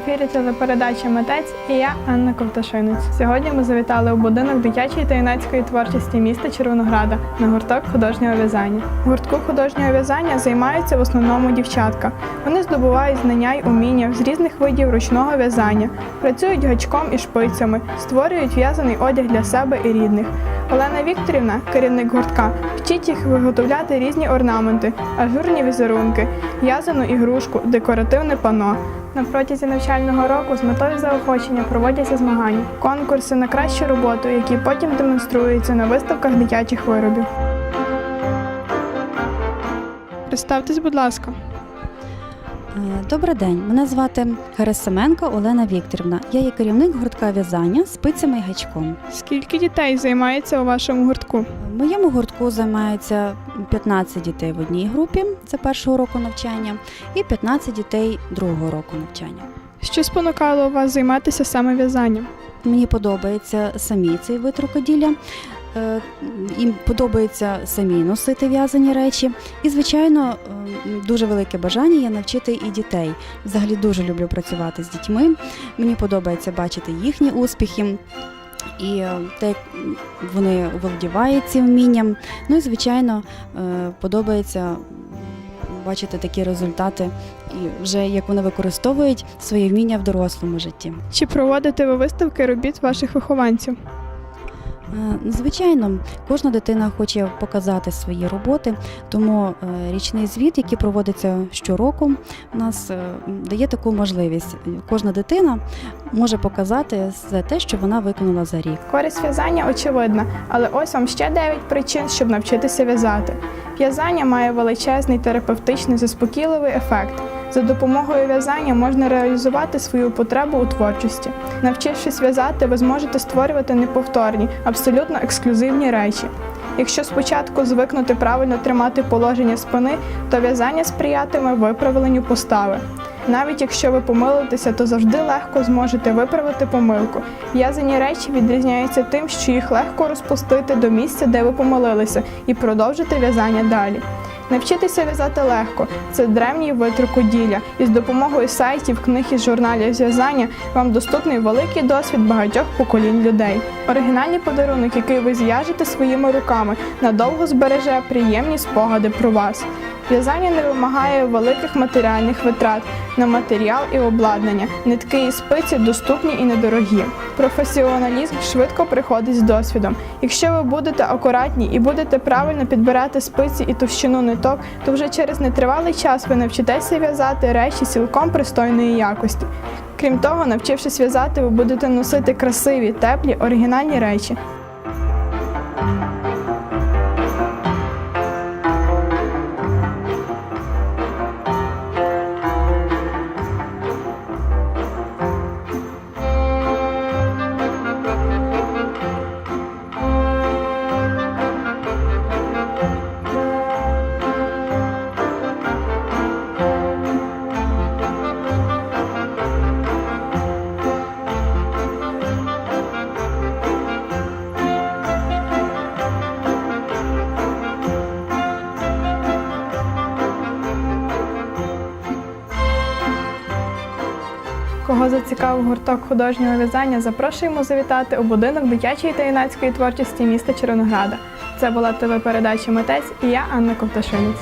телепередача Митець і я Анна Ковташинець. Сьогодні ми завітали у будинок дитячої та юнацької творчості міста Червонограда на гурток художнього в'язання. В гуртку художнього в'язання займаються в основному дівчатка. Вони здобувають знання й уміння з різних видів ручного в'язання, працюють гачком і шпицями, створюють в'язаний одяг для себе і рідних. Олена Вікторівна, керівник гуртка, вчить їх виготовляти різні орнаменти, ажурні візерунки, в'язану ігрушку, декоративне пано. На протязі навчального року з метою заохочення проводяться змагання, конкурси на кращу роботу, які потім демонструються на виставках дитячих виробів. Представтесь, будь ласка. Е, Добрий день, мене звати Герасименко Олена Вікторівна. Я є керівник гуртка в'язання спицями і гачком. Скільки дітей займається у вашому гуртку? В моєму гуртку займається 15 дітей в одній групі це першого року навчання, і 15 дітей другого року навчання. Що спонукало вас займатися саме в'язанням? Мені подобається самі цей вид рукоділля. Е, Їм подобається самі носити в'язані речі. І, звичайно, е, дуже велике бажання є навчити і дітей. Взагалі дуже люблю працювати з дітьми. Мені подобається бачити їхні успіхи. І е, те, як вони володівають цим вмінням. Ну і звичайно, подобається бачити такі результати, і вже як вони використовують своє вміння в дорослому житті. Чи проводите ви виставки робіт ваших вихованців? Е, Звичайно, кожна дитина хоче показати свої роботи, тому е, річний звіт, який проводиться щороку, у нас е, дає таку можливість. Кожна дитина може показати все те, що вона виконала за рік. Користь в'язання очевидна, але ось вам ще 9 причин, щоб навчитися в'язати. В'язання має величезний терапевтичний заспокійливий ефект. За допомогою в'язання можна реалізувати свою потребу у творчості. Навчившись в'язати, ви зможете створювати неповторні, абсолютно ексклюзивні речі. Якщо спочатку звикнути правильно тримати положення спини, то в'язання сприятиме виправленню постави. Навіть якщо ви помилитеся, то завжди легко зможете виправити помилку. В'язані речі відрізняються тим, що їх легко розпустити до місця, де ви помилилися, і продовжити в'язання далі. Навчитися в'язати легко це древній вид рукоділля, і з допомогою сайтів, книг і журналів зв'язання вам доступний великий досвід багатьох поколінь людей. Оригінальний подарунок, який ви зв'яжете своїми руками, надовго збереже приємні спогади про вас. В'язання не вимагає великих матеріальних витрат на матеріал і обладнання. Нитки і спиці доступні і недорогі. Професіоналізм швидко приходить з досвідом. Якщо ви будете акуратні і будете правильно підбирати спиці і товщину ниток, то вже через нетривалий час ви навчитеся в'язати речі цілком пристойної якості. Крім того, навчившись в'язати, ви будете носити красиві, теплі, оригінальні речі. Кого зацікавив гурток художнього в'язання, запрошуємо завітати у будинок дитячої та юнацької творчості міста Червонограда. Це була телепередача Митець і я Анна Ковташинець.